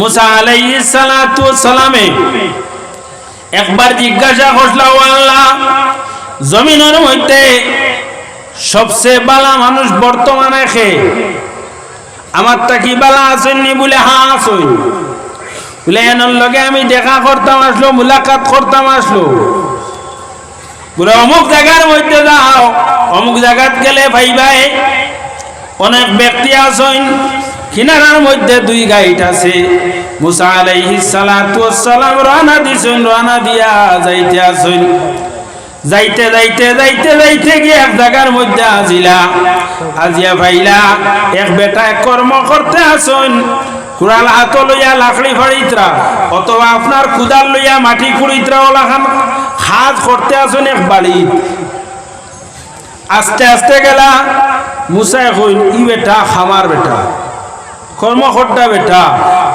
মুসা আলাইহিস সালাতু সালামে একবার জিজ্ঞাসা করছিল, ও আল্লাহ, জমিনের মধ্যে সবচেয়ে বালা মানুষ বর্তমানে খে আমার তা কি বালা আসেননি বলে হা আসই বলে, এনার লগে আমি দেখা করতাম আসলো, মুলাকাত করতাম আসলো। বলে, অমুক জায়গার মধ্যে যাও। অমুক জায়গাত গেলে ভাই ভাই, অনেক ব্যক্তি আছেন। কিনারার মধ্যে দুই গাইড আছে। মুসা আলাইহিস সালাতু সালাম রানা দিছেন রানা দিয়া যাইতে যাইতে যাইতে যাইতে যাইতে এক জায়গার মধ্যে আজিলা আজিয়া ভাইলা, এক বেটা কর্ম করতে আসুন। কুড়াল হাত লইয়া লাকড়ি ফাড়িতরা, অথবা আপনার কুদাল লইয়া মাটি খুঁড়িতরা ওলাখান হাত করতে আসুন এক বাড়ি আস্তে আস্তে গেলা মুসাই কইন ই বেটা, খামার বেটা। কর্মকর্তা বেটা।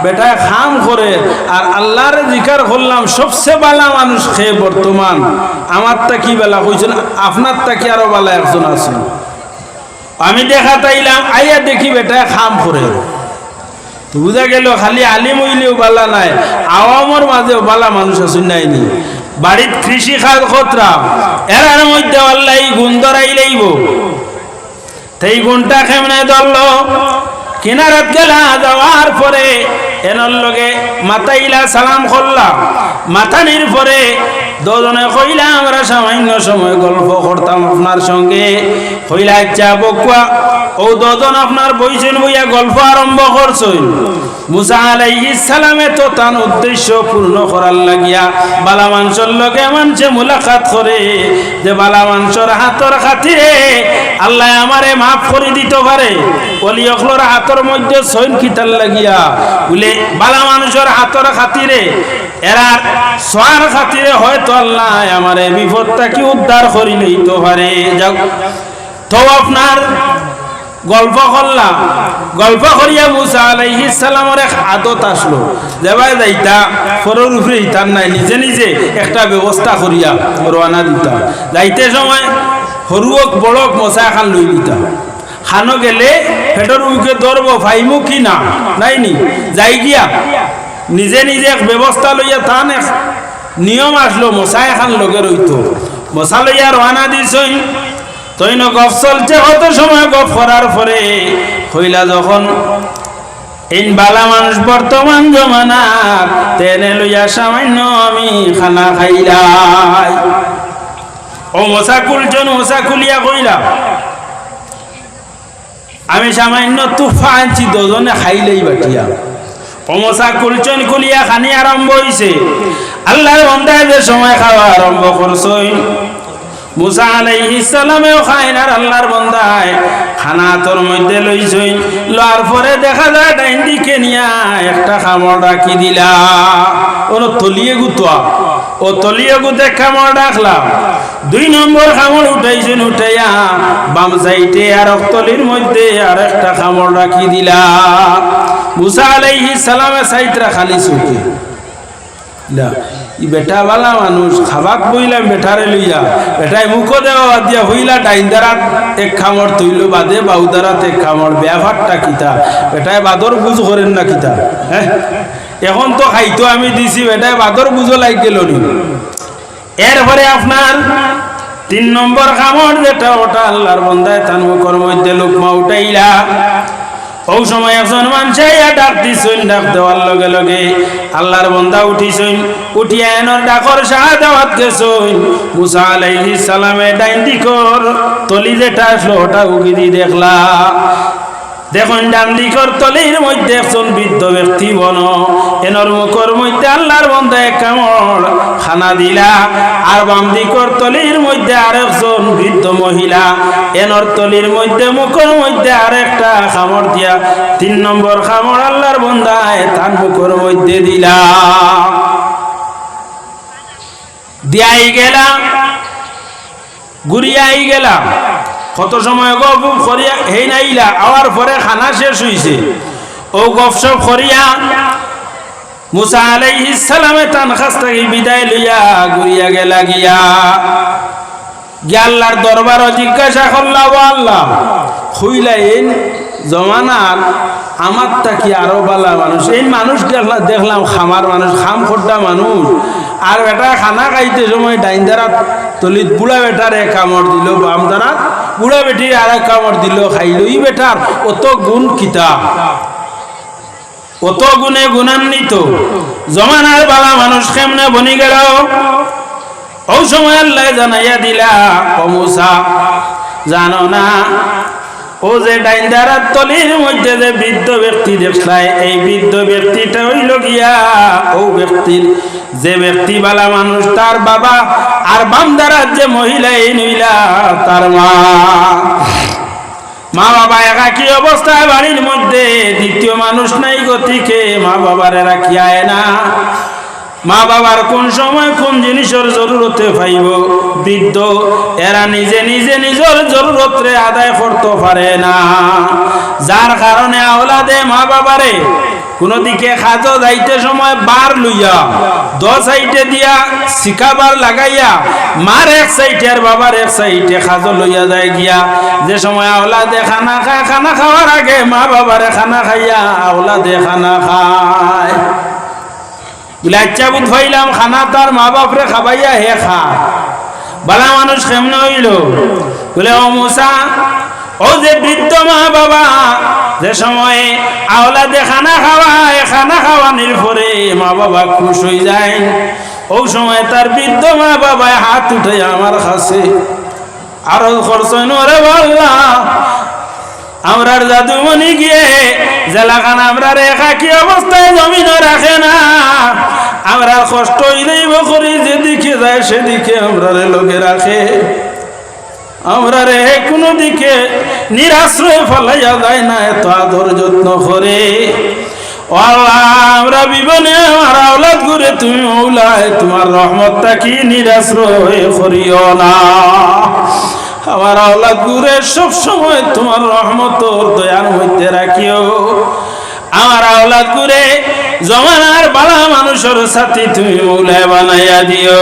বেটায় খাম করে। আর আল্লাহর জিকার করলাম, সবচেয়ে বালা মানুষ খেয়ে বর্তমান। আমার তা কি বেলা কইছেন? আপনার তা কি আরও বালা একজন আছেন আমি দেখা তাইলাম, আইয়া দেখি বেটায় খাম করে। বুঝা গেল, খালি আলিম হইলেও বালা নাই, আওয়ামর মাঝেও বালা মানুষ আছেন নাইনি বাড়িত কৃষি খাত খতরা, এরার মধ্যে আল্লাহ গুণ ধরাই লইব। সেই গুণটা কেমনে ধরলো? কিনারাত গেলা যাওয়ার পরে এনার লগে মাতাইলা সালাম করলাম। মাতানির পরে দুজনে কইলা, আমরা সামান্য সময় গল্প করতাম আপনার সঙ্গে। কইলা ইচ্ছা বকুয়া, ও দুজন আপনার বইছেন বইয়া গল্প আরম্ভ করছেন মুসা আলাইহিস সালামে তো তার উদ্দেশ্য পূর্ণ করার লাগিয়া বালা লগে মানুষে মুলাকাত করে যে বালা মানুষের হাতর খাতিরে আল্লাহ আমারে মাফ করে দিতে পারে। বলি অখলোর হাতর মধ্যে সৈন খিতার লাগিয়া বলে, বালা মানুষের হাতর খাতিরে এরা সোয়ার খাতিরে হয়তো আল্লাহ আমারে বিপদটা কি উদ্ধার করি লইতে পারে। যাক তো আপনার গল্প করলাম। গল্প করিয়া মুসা আলাইহিস সালামের এক আদত আসলো। দেবাই যাইতা, ফরর উপরে ইতার নাই, নিজে নিজে একটা ব্যবস্থা করিয়া রওনা দিতাম যাইতে সময় সরুক বড়ক মশা খান লই দিতাম খানো গেলে পেটর উইকে ধরব ফাইমু কি না? নাই নি? যাই গিয়া নিজে নিজে এক ব্যবস্থা লইয়া তান এক নিয়ম আসলো মশা এখান লগে রইতো। মশা লইয়া রওনা দিছই তৈন গপ চলছে কত সময় গপ করার পরে হইলা যখন, ইন বালা মানুষ বর্তমান জমানার, তেনে লইয়া সামান্য আমি খানা খাইলাই। ও মশা কুলজন মশা কুলিয়া কইলা, আমি সামান্য তুফা আনছি দুজনে খাইলেই বাটিয়া। অমসা কুলচন কুলিয়া খানি আরম্ভ হইছে আল্লাহর বন্দায় যে সময় খাওয়া আরম্ভ করছই মুসা আলাইহিস সালামেও খাইন আর আল্লাহর বন্দায় খানা তোর মধ্যে লইছই লওয়ার পরে দেখা যায় ডাইন দিকে নিয়া একটা খামড় রাখি দিলা। ওর তলিয়ে গুতোয়া ও তলিয়ে গুতে খামড় রাখলাম দুই নম্বর খামড় উঠাইছেন উঠাইয়া বাম সাইডে আর তলির মধ্যে আর একটা খামড় রাখি দিলা। মুসা আলাইহিস সালামে সাইতরা খালি চোখে। ই বেটা বালা মানুষ, খাবাক বইলাম বেটারে লইয়া, বেটাই মুখ দেওয়া দিয়া হইলা ডাইন এক খামড় তৈল বাদে, বাউ দ্বারা এক খামড় ব্যাপারটা কিতা? বেটাই বাদর বুঝ করেন না কিতা? হ্যাঁ এখন তো খাইতো আমি দিছি, বেটাই বাদর বুঝো লাগ গেল নি। এরপরে আপনার তিন নম্বর খামড় যেটা ওটা আল্লাহর বন্দায় তার মুখর মধ্যে লোকমা উঠাইলা। ও সময় একজন মানুষ ডাক দিছুন, ডাক দেওয়ার লগে লগে আল্লাহর বন্দা উঠিছুন, উঠিয়া এনর ডাকর শাহাদাওয়াত গেছুন। মুসা আলাইহিস সালামে ডাইন দিকর তলি যেটা ফ্লোটা উগি দি দেখলা। দেখুন, ডান দিকর তলির মধ্যে একজন বৃদ্ধ ব্যক্তি বন এনর মুখর মধ্যে আল্লাহর বন্ধে কামড় খানা দিলা, আর বাম দিকর তলির মধ্যে আরেকজন বৃদ্ধ মহিলা, এনর তলির মধ্যে মুখর মধ্যে আরেকটা খামড় দিয়া তিন নম্বর খামড় আল্লাহর বন্ধায় তার মুখর মধ্যে দিলা। দিয়াই গেলাম ঘুরিয়াই গেলাম কত সময় গপ করিয়া হেই নাইলা, আওয়ার পরে খানা শেষ হইছে। ও গপ সপ করিয়া মুসা আলাইহিস সালামে তান থেকে বিদায় লইয়া ঘুরিয়া গেলা গিয়া। গিয়া আল্লাহর দরবার জিজ্ঞাসা করলা, ও আল্লাহ হইলাইন জমানার আমার তাকি আরও বালা মানুষ? এই মানুষ দেখলাম দেখলাম খামার মানুষ, খাম খোট্টা মানুষ। আর বেটা খানা খাইতে সময় ডাইন দ্বারা তলিত বুড়া বেটার এক কামড় দিল, বাম দ্বারা বুড়া বেটির আর এক কামড় দিল খাইল ই বেটার, অত গুণ কিতাব। অত গুণে গুণান্বিত? জমানার বালা মানুষ কেমনে বনি গেল? ও সময় আল্লাহ জানাইয়া দিলা, ও মুসা, জানো না, ও যে ডাইন্দারার তলির মধ্যে যে বৃদ্ধ ব্যক্তি দেখলাই এই বৃদ্ধ ব্যক্তিটা হইল গিয়া ও ব্যক্তির যে ব্যক্তি বালা মানুষ, তার বাবা আর বামদারার যে মহিলা এই নইলা, তার মা। মা বাবা একাকি অবস্থায় বাড়ির মধ্যে দ্বিতীয় মানুষ নাই গতিকে মা বাবার এরা কি আয় না? মা বাবার কোন সময় কোন জিনিসের জরুরতে পাইব? বৃদ্ধ, এরা নিজে নিজে নিজের জরুরতরে আদায় করতে পারে না। যার কারণে আওলাদে মা বাবারে কোনো দিকে খাজো যাইতে সময় বার লইয়া দ সাইডে দিয়া শিকাবার লাগাইয়া, মার এক সাইডে আর বাবার এক সাইডে খাজো লইয়া যায় গিয়া। যে সময় আওলাদে খানা খায়, খানা খাওয়ার আগে মা বাবারে খানা খাইয়া আওলাদে খানা খায়। বলে আচ্ছা বুধ ভাইলাম খানা তার মা বাপরে খাবাইয়া হে খা। বালা, মানুষ কেমন হইল? বলে, ও মুসা ও যে বৃদ্ধ মা বাবা, যে সময়ে আওলাদে খানা খাওয়ায়, খানা খাওয়ানির পরে মা বাবা খুশ হয়ে যায়। ও সময় তার বৃদ্ধ মা বাবায় হাত উঠে আমার কাছে। আরও খরচ রে বললা। আমরার জাদুমণি গিয়ে জেলাখান আমরা রেখা কি অবস্থায় জমিনও রাখে না। আমরা কষ্ট হইলেই করি যেদিকে যায় সেদিকে আমরা লোকে রাখে। আমরা রে কোনো দিকে নিরাশ্রয় ফলাইয়া যায় না, এত আদর যত্ন করে। আমরা বিবনে আমার আওলাদ ঘুরে তুমি মৌলায় তোমার রহমতটা কি নিরাশ্রয় করিও না। আমার আওলাদ ঘুরে সব সময় তোমার রহমত দয়ার মধ্যে রাখিও। আমার আওলাদ ঘুরে জমানার বালা মানুষের সাথে তুমি মৌলায় বানাইয়া দিও।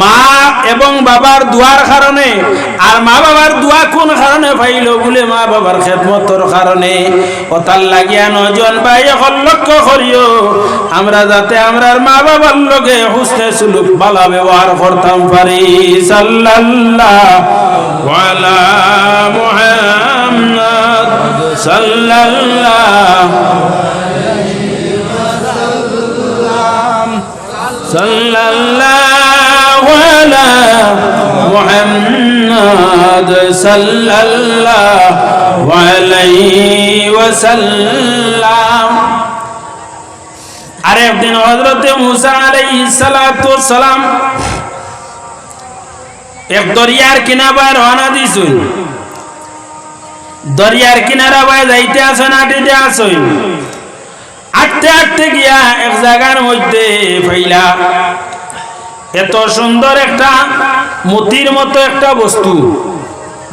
মা এবং বাবার দুয়ার কারণে। আর মা বাবার দোয়া কোন কারণে পাইল বলে মা বাবার খেদমতর কারণে? ওতার লাগিয়া নজন ভাই এখন লক্ষ্য করিও। আমরা যাতে আমরার মা বাবার লগে হুসনে সুলুক বালা ব্যবহার করতাম পারি। সাল্লাল্লাহ ওয়ালা মুহাম্মদ সাল্লাল্লাহ সাল্লাল্লাহু আলা মুহাম্মদ সাল্লাল্লাহু আলাইহি ওয়াসাল্লাম। আরে একদিন হযরতে মুসা আলাইহিস সালাতু সালাম এক দরিয়ার কিনারে রওনা দিছুন। দরিয়ার কিনারা বাই যাইতে আসেন আটিতে আসেন। আটতে আটতে গিয়া এক জায়গার মধ্যে ফাইলা। এত সুন্দর একটা মতির মতো একটা বস্তু।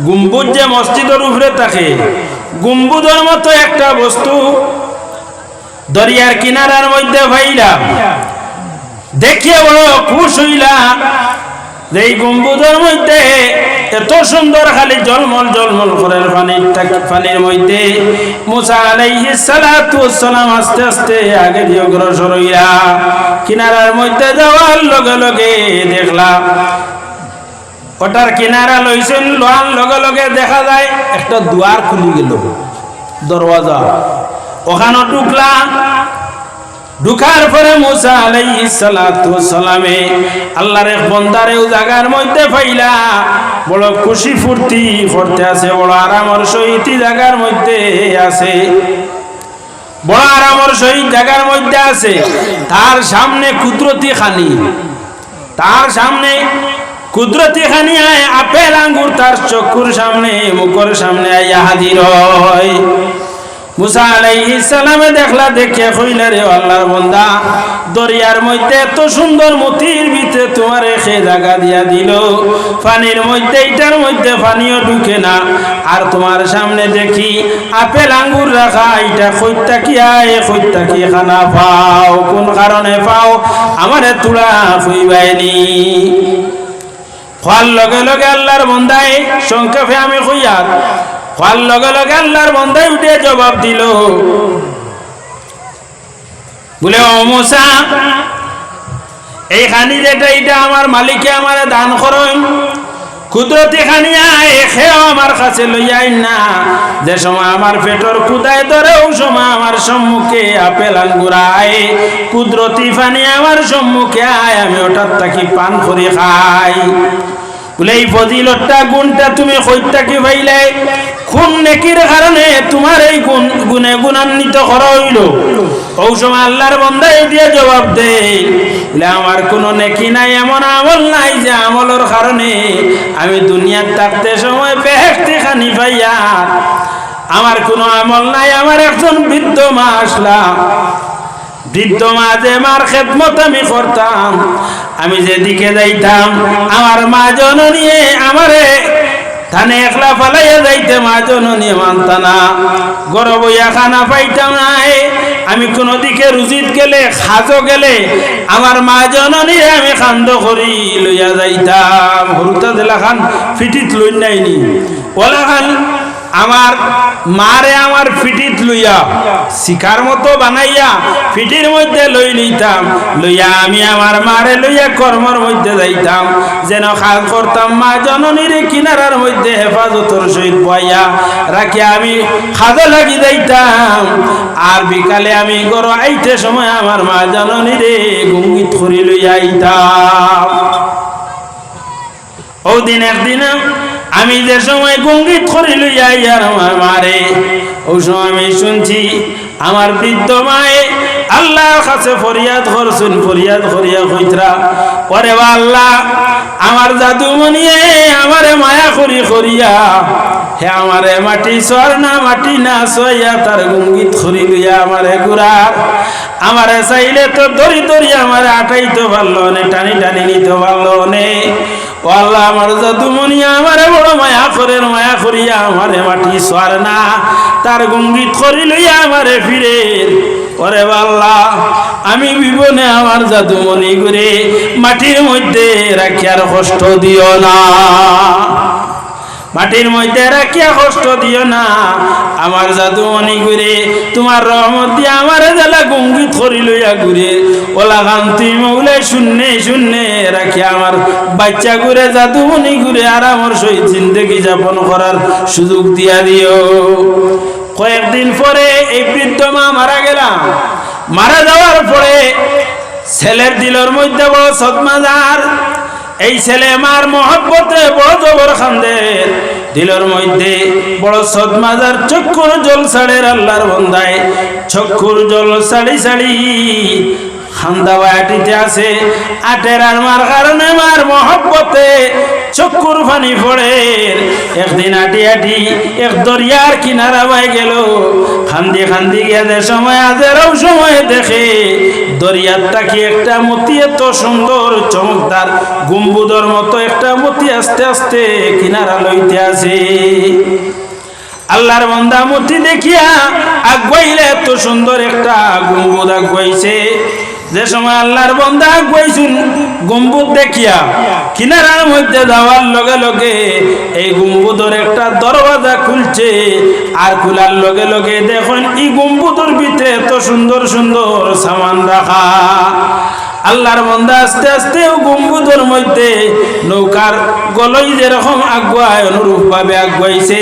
গুম্বুজ যে মসজিদের উপরে থাকে, গুম্বুজের মতো একটা বস্তু দরিয়ার কিনারার মধ্যে ভাইলাম। দেখিয়ে বড় খুশ হইলা এই গম্বুজের মধ্যে এত সুন্দর খালি জলমল জলমল করে পানির পানির মধ্যে মুসা আলাইহিস সালাতু সালাম আস্তে আস্তে আগে দিয়ে অগ্রসর হইয়া কিনারার মধ্যে যাওয়ার লগে লগে দেখলা ওটার কিনারা লইছেন লোহার লগে লগে দেখা যায় একটা দুয়ার খুলি গেল, দরওয়াজা। ওখানে ঢুকলা ঢুকার পরে মুসা আলাইহিস সালাতু সালামে আল্লাহর এক বন্দারে ও জায়গার মধ্যে পাইলা বড় খুশি ফুর্তি করতে আছে বড় আরামর সহিত এই জায়গার মধ্যে আছে বড় আরামর সহিত জায়গার মধ্যে আছে তার সামনে কুদরতি খানি। তার সামনে কুদরতি খানিয়ায় আপেল আঙ্গুর তার চক্ষুর সামনে, মুখর সামনে আইয়া হাজির হয়। মুসা আলাইহিস সালামে দেখলা দেখে কইলা রে আল্লাহর বান্দা, দরিয়ার মধ্যে এত সুন্দর মতির ভিতরে তোমার সে জায়গা দিয়া দিল। পানির মধ্যে, এটার মধ্যে পানিও ঢুকে না। আর তোমার সামনে দেখি আপেল আঙ্গুর রাখা, এটা কইতা কি আয় কইতা কি খানা পাও? কোন কারণে পাও? আমারে তুলা কইবাইনি খোয়ার লগে লগে আল্লাহর বন্দায় সংক্ষেপে আমি কইয়ার খোয়ার লগে লগে আল্লাহর বন্দায় উঠে জবাব দিল। বলে, ও মুসা এই খানি যেটা এটা আমার মালিকে আমার দান করেন, কুদরতি খানিয়া খেয়েও আমার কাছে লইয়াই না। যে সময় আমার পেটর কুদায় ধরে, ও সময় আমার সম্মুখে আপেল আঙ্গুরায়। কুদরতি ফানি আমার সম্মুখে আয়, আমি ওটার তাকি পান করে খাই। বলে, এই ফজিলতটা, গুণটা তুমি কইতা কি ভাইলে? খুন নেকির কারণে তোমার এই গুণ, গুণে গুণান্বিত করা হইল। ওই আল্লাহর বন্দাই দিয়ে জবাব দে। আমার কোনো নেকি নাই, এমন আমল নাই যে আমলের কারণে আমি দুনিয়ার থাকতে সময় বেহেস্তি খানি পাইয়া আমার কোনো আমল নাই, আমার একজন বৃদ্ধ মা আসলাম বৃদ্ধ মাঝে মার খেদমত আমি করতাম, আমি যেদিকে যাইতাম, আমার মা জননী আমারে থানে একলা ফালাইয়া যাইতে মা জননী মানতানা গরব খানা পাইতাম না আমি কোনো দিকে রুজিত গেলে, খাজো গেলে, আমার মা জননী আমি কান্দ করি লইয়া যাইতাম। হরুতা দিলা খান ফিটিত লই নাইনি ওলা খান আমার মারে আমার ফিটিত লইয়া, শিকার মতো বানাইয়া ফিটির মধ্যে লই লইতাম। লইয়া আমি আমার মারে লইয়া কর্মর মধ্যে যাইতাম। যেন কাজ করতাম মা জননীর কিনারার মধ্যে হেফাজতর সহিত বইয়া রাখি আমি খাদো লাগি যাইতাম। আর বিকালে আমি গর আইতে সময় আমার মা জননীরে গুঙ্গিত করি লইয়া আইতাম। ও দিন একদিন আমি যে সময় গঙ্গিত করি লইয়া ইয়ার আমার মারে ওই সময় আমি শুনছি আমার বৃদ্ধ মায়ে আল্লাহর কাছে ফরিয়াদ করছুন, ফরিয়াদ করিয়া কইতরা পরে বা আল্লাহ, আমার জাদুমণিয়ে আমারে মায়া করি করিয়া, হে আমারে মাটি সর না মাটি না সইয়া তার গঙ্গিত করি লইয়া আমারে গুড়ার আমারে চাইলে তো দড়ি দড়ি আমারে আটাইতে পারল নে, টানি টানি নিতে পারল নে ও আল্লাহ আমার জাদুমণি আমারে বড় মায়া করে, মায়া করিয়া আমারে মাটি সর না। তার গঙ্গিত করি লইয়া আমারে ফিরে। ওরে বাল্লা, আমি বিবনে আমার জাদুমণি করে মাটির মধ্যে রাখিয়ার কষ্ট দিও না। মাটির মধ্যে রাখিয়া কষ্ট দিও না। আমার জাদু মনি ঘুরে, তোমার রহমত দিয়ে আমার জেলা গঙ্গিত করি লইয়া ঘুরে। ওলা খান তুই মৌলে শূন্যে শূন্যে রাখিয়া আমার বাচ্চা ঘুরে, জাদু মনি ঘুরে আর আমার সহিত জিন্দগি যাপন করার সুযোগ দিয়া দিও। কয়েকদিন পরে এই বৃদ্ধ মা মারা গেলাম। মারা যাওয়ার পরে ছেলের দিলের মধ্যে বড় সদমাদার এই ছেলে মার মহব্বতে বড় জবর খান্দে। দিলের মধ্যে বড় সদমাজার চক্ষুর জল সাড়ের আল্লাহর বন্দায় চক্ষুর জল সাড়ি সাড়ি খান্দা বায়াটিতে আছে। আটের আর মার কারণে মার মহব্বতে চক্ষুর ফানি পড়ে। একদিন আটি আটি এক দরিয়ার কিনারা বাই গেল। খান্দি খান্দি গেলে সময় আজেরও সময় দেখে। দরিয়ারটা কি একটা মতি এত সুন্দর, চমকদার গুম্বুদর মতো একটা মতি আস্তে আস্তে কিনারা লইতে আছে আল্লাহর বন্দা মূর্তি দেখিয়া আগুয়াইলে এত সুন্দর একটা গুম্বুদ আগুয়াইছে। যে সময় আল্লাহর বন্ধা আগুয়াইছুন গম্বুদ দেখিয়া, কিনারার মধ্যে যাওয়ার লগে লগে এই গম্বুদর একটা দরওয়াজা খুলছে। আর খোলার লগে লগে দেখুন, এই গম্বুদর ভিতরে এত সুন্দর সুন্দর সামান রাখা। আল্লাহর বন্ধা আস্তে আস্তে গম্বুদর মধ্যে নৌকার গলই যেরকম আগুয়ায় অনুরূপ ভাবে আগুয়াইছে।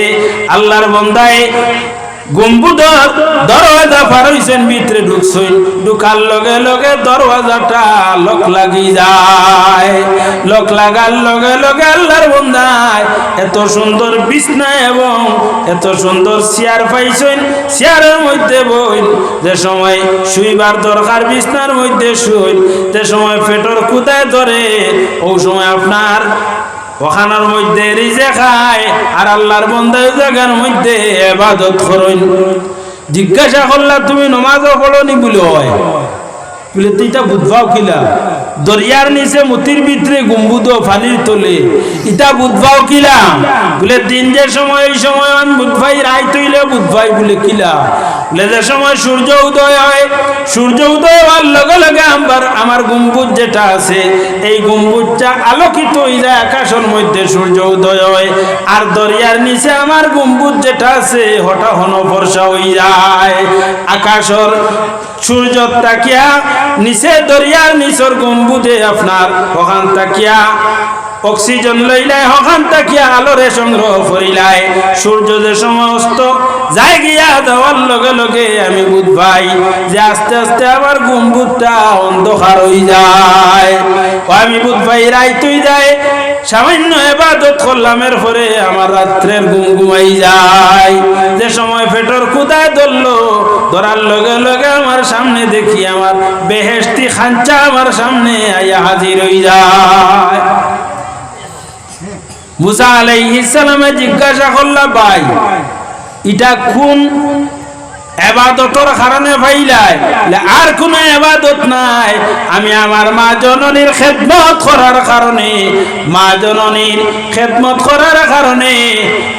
আল্লাহর বন্দায় গম্বুদর দরওয়াজা পার হইছেন ভিতরে ঢুকছেন। ঢুকার লগে লগে দরওয়াজাটা লক লাগি যায়। লক লাগার লগে লগে আল্লাহর বন্দায় এত সুন্দর বিছনা এবং এত সুন্দর চেয়ার পাইছেন, চেয়ারের মধ্যে বইন। যে সময় শুইবার দরকার বিছনার মধ্যে শুইন, যে সময় পেটর কুদায় ধরে, ওই সময় আপনার ওখানের মধ্যে রিজে খায়, আর আল্লাহর বন্ধের জায়গার মধ্যে এবাদত করইন জিজ্ঞাসা করলা, তুমি নমাজও করি বলে হয় বলে তুইটা বুধবাও কিলা? দরিয়ার নিচে মতির ভিতরে গুম্বুদ ফালির তোলে। ইটা বুধবাও কিলা বলে, দিন যে সময়, এই সময় বুধভাই রায় তৈলে বুধভাই বলে কিলা বলে, যে সময় সূর্য উদয় হয়, সূর্য উদয় হওয়ার লগে লগে আমার আমার গম্বুজ যেটা আছে, এই গম্বুজটা আলোকিত হয়ে যায় আকাশের মধ্যে সূর্য উদয় হয়। আর দরিয়ার নিচে আমার গম্বুজ যেটা আছে, হঠাৎ হন বর্ষা হয়ে যায়। আকাশের সূর্য তাকিয়া, নিচে দরিয়ার নিচর গম্বুজে আপনার ওখান তাকিয়া। অক্সিজেন লইলাই হখান তাকিয়া, আলোরে সংগ্রহ করিলাই। সূর্য যে সমস্ত যাই গিয়া দেওয়ার লগে লগে আমি বুঝবাই যে আস্তে আস্তে আবার গম্বুজটা অন্ধকার হয়ে যায়। আমি বুঝবাই রাইতুই যায় সামান্য এবাদত করলামের পরে আমার রাত্রের ঘুম ঘুমাই যায়। যে সময় পেটর কুদায় ধরলো, ধরার লগে লগে আমার সামনে দেখি আমার বেহেস্তি খাঞ্চা আমার সামনে আইয়া হাজির হয়ে যায়। মুসা আলাইহিস সালামে জিজ্ঞাসা করলা, ভাই, এটা কোন এবাদতর কারণে ভাইলাই আর কোন এবাদত নাই। আমি আমার মা জননীর খেদমত করার কারণে, মা জননীর খেদমত করার কারণে,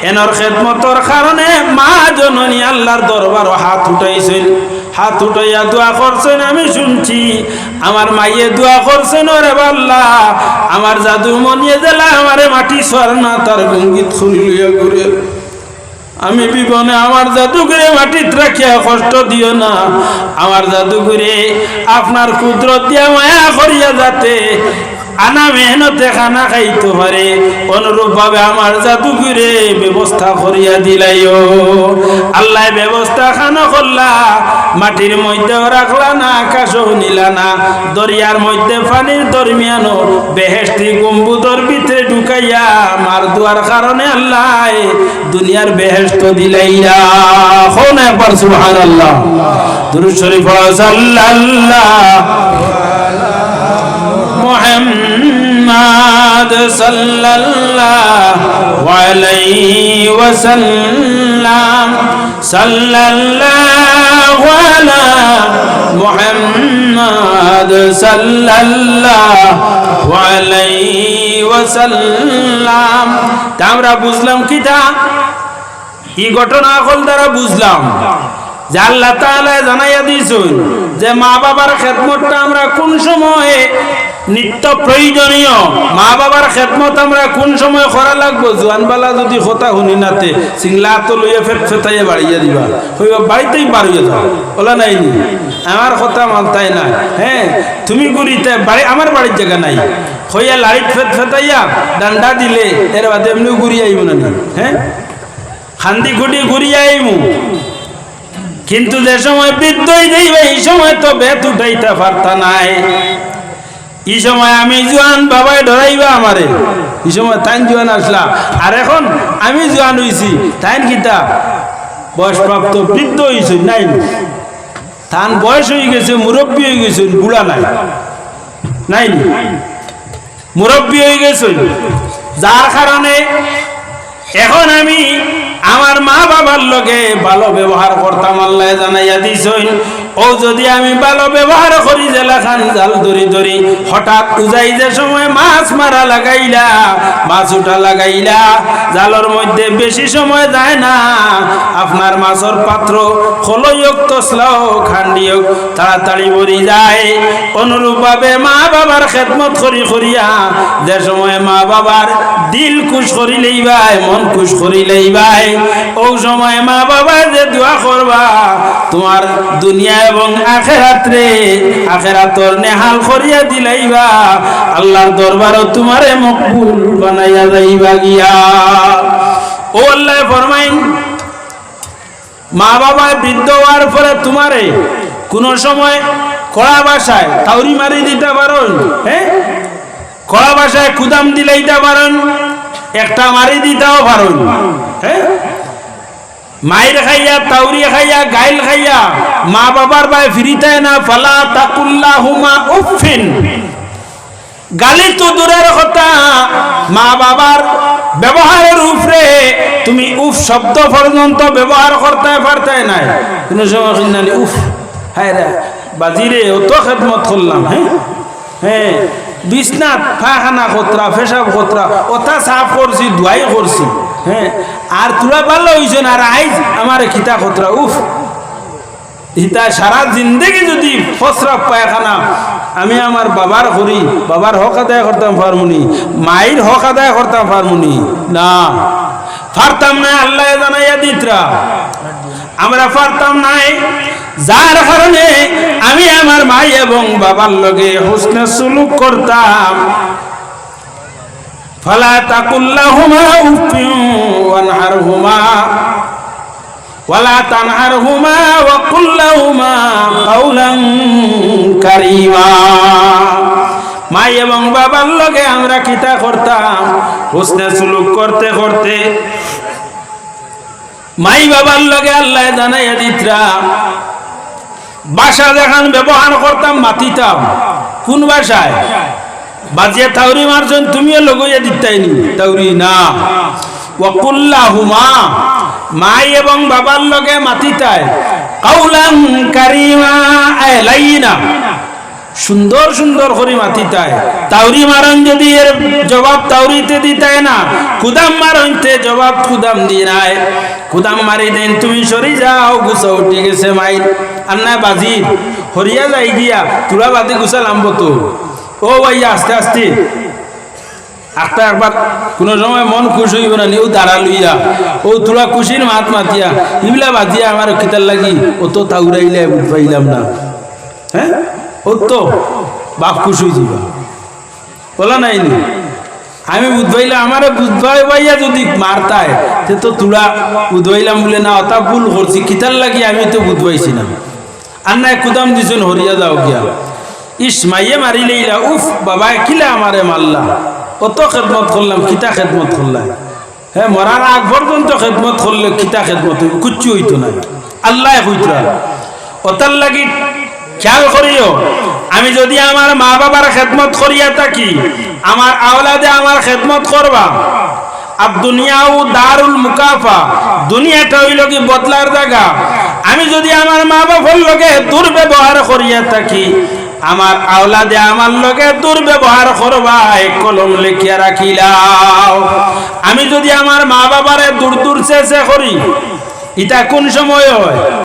এনর খেদমতর কারণে মা জননী আল্লাহর দরবার হাত উঠাইছিল হাত উঠাইয়া দোয়া করছেন, আমি শুনছি। আমার মাইয়ে দোয়া করছেন, ওরে বাল্লা। আমার জাদু মনিয়ে দিলা আমারে মাটি সর না তার গঙ্গিত খুলিয়া ঘুরে। আমি বিবনে আমার জাদুঘরে মাটিত রাখিয়া কষ্ট দিও না। আমার জাদুঘরে আপনার কুদরত দিয়া মায়া করিয়া যাতে আনা মেহনতে খানা খাইতে পারে। অনুরূপ ভাবে আমার জাদুঘরে ব্যবস্থা করিয়া দিলাইও। আল্লাহ ব্যবস্থা খানা করলা, মাটির মধ্যেও রাখলা না, আকাশও নিলা না। দরিয়ার মধ্যে পানির দরমিয়ানো বেহেস্তি গম্বুদর ভিতরে ঢুকাইয়া মার দুয়ার কারণে আল্লাহ দুনিয়ার বেহেস্ত দিলাইয়া। হন একবার সুবহান আল্লাহ দুরুদ শরীফ সাল্লাল্লাহ। محمد صلى الله عليه وسلم صلى الله على محمد صلى الله عليه وسلم তা আমরা বুঝলাম কি তা এই ঘটনা হল দ্বারা বুঝলাম যে আল্লাহ তাআলা জানাইয়া দিয়েছেন যে মা বাবার খেদমতটা আমরা কোন সময়ে নিত্য প্রয়োজনীয়। মা বাবার খেদমত আমরা কোন সময় করা লাগবো? জোয়ানবালা যদি কথা শুনি নাতে সিংলা তো লইয়া ফেট ফেটাইয়া বাড়িয়ে দিবা। হইবা বাড়িতেই বাড়িয়ে যাও ওলা নাই নি? আমার কথা মানতাই না হ্যাঁ তুমি গুড়িতে বাড়ি আমার বাড়ির জায়গা নাই। হইয়া লাইট ফেট ফেটাইয়া ডান্ডা দিলে, এর বাদে এমনিও ঘুরিয়ে আইব না হ্যাঁ? খান্দি খুঁটি ঘুরিয়ে আইমু। কিন্তু যে সময় বিদ্যুৎ দিবে, এই সময় তো বেত উঠাইতে পারতা নাই। এই সময় আমি জোয়ান বাবাই ধরাইবা আমারে। এই সময় তাইন জোয়ান আসলা। আর এখন আমি জোয়ান হইছি। তাইন কিতা? বয়সপ্রাপ্ত বৃদ্ধ হইছে নাই তান বয়স হয়ে গেছে, মুরব্বী হয়ে গেছে, বুড়া নাই। নাই মুরব্বী হয়ে গেছে। যার কারণে এখন আমি আমার মা বাবার লগে ভালো ব্যবহার করতাম, আল্লাহ জানাইয়া দিছইন ও যদি আমি ভালো ব্যবহার করি, জেলা খান জাল ধরি ধরি, হঠাৎ উজাই যে সময় মাছ মারা লাগাইলা, মাছ উঠা লাগাইলা, জালর মধ্যে বেশি সময় যায় না। আপনার মাছের পাত্র খলইক তসলাও খান্ডিয়ক তাড়াতাড়ি ভরি যায়। অনুরূপভাবে মা বাবার খেদমত করি করিয়া, যে সময় মা বাবার দিল খুশ করি লইবাই, মন খুশ করি লইবাই, ও সময় মা বাবা যে দোয়া করবা তোমার দুনিয়া এবং আখেরাত্রে আখেরাতর নেহাল করিয়া দিলাইবা। আল্লাহর দরবারও তোমারে মকবুল বানাইয়া যাইবা গিয়া। ও আল্লাহ ফরমাইন মা বাবা বৃদ্ধ হওয়ার পরে তোমারে কোন সময় কড়া বাসায় তাউরি মারি দিতে পারো হ্যাঁ কড়া বাসায় কুদাম দিলাইতে পারেন, একটা মারি দিতেও পারেন হ্যাঁ মায়ের খাইয়া তাউরি খাইয়া, গাইল খাইয়া, মা বাবার বাই ফিরিতে না, ফালা তাকুল্লা হুমা উফিন গালি তো দূরের কথা, মা বাবার ব্যবহারের উপরে তুমি উফ শব্দ পর্যন্ত ব্যবহার করতে পারতে নাই। কোনো সময় শুনলাম উফ হ্যাঁ রে বাজিরে অত খেদমত করলাম হ্যাঁ? হ্যাঁ বিছনাথ ফাখানা খতরা, পেশাব খতরা ওটা সাফ করছি, ধুয়াই করছি। হ্যাঁ আর তোরা ভালো না, আর আইজ আমার খিতা খতরা, উফ। ইতা সারা জিন্দগি যদি ফসরা পায়খানা, আমি আমার বাবার করি, বাবার হক আদায় করতাম ফার্মুনি মায়ের হক আদায় করতাম ফার্মুনি, না। পারতাম না, আল্লাহ জানাইয়া দিতরা। আমরা পারতাম নাই, যার কারণে আমি আমার মাই এবং বাবার লগে হুসনে সুলুক করতাম। ফালা তাকুল্লাহুমা উফিউ ওয়ানহারহুমা ولا تنهرهما وقل لهما قولا كريما মাই এবং বাবার লগে আমরা কিতা করতাম হুসনে সুলুক করতে করতে মাই বাবার লগে আল্লাহ জানাইয়া দিতরা বাসা দেখান ব্যবহার করতাম মাতিতাম কোন বাসায় বাজিয়া তাউরি মারছেন তুমিও লগইয়া দিতাইনি তাউরি না। ওয়াকুল্লাহুমা, মাই এবং বাবার লগে মাতিতায় কাউলান কারিমা লাইনা সুন্দর সুন্দর করে মাতিতায় তাউরি মারন যদি এর জবাব তাউরিতে দিতায় না, কুদাম মারনতে জবাব কুদাম দি নাই। কুদাম মারি দেন, তুমি সরি যাও, গুছা উঠে গেছে মাই আর না বাজি হরিয়া যাই গিয়া, তুলা বাদি গুছা লাম্ব তো। ও ভাইয়া, আস্তে আস্তে। একটা একবার, কোনো সময় মন খুশ হইব না নিউ দাঁড়া লইয়া। ও তোলা খুশির মাত মাতিয়া ইবলা বাজিয়া আমার খিতার লাগি, ও তো তাউরাইলে পাইলাম না। হ্যাঁ? ও তো বাপ খুশ যাবা বলা নাই আমি বুধবাইলাম আমার বুধবাই বাইয়া যদি মারতায় সে তো তুলা বুধবাইলাম বলে না, অতা ভুল করছি খিতার লাগি আমি তো বুধবাইছি না। আর না কুদাম দিছেন, হরিয়া যাও গিয়া। ইস, মাইয়ে মারিলেইলা উফ, বাবা, কিলা আমারে মারলা। কত খেদমত করলাম, কিতা খেদমত করলাম হ্যাঁ মরার আগ পর্যন্ত খেদমত করলে কিতা খেদমত কুচ্ছু হইতো না আল্লাহ হইত ওতার লাগি খেয়াল করিও, আমি যদি আমার মা বাবার খেদমত করিয়া থাকি, আমার আওলাদে আমার খেদমত করবা। আর দুনিয়াও দারুল মুকাফা, দুনিয়াটা হইল কি বদলার জায়গা। আমি যদি আমার মা বাবার লগে দুর্ব্যবহার করিয়া থাকি আমার আওলাদে আমার লোকে দুর্ব্যবহার করবা, এক কলম লিখিয়া রাখিলাও। আমি যদি আমার মা বাবারে দূর দূর চেষ্টা করি, এটা কোন সময় হয়?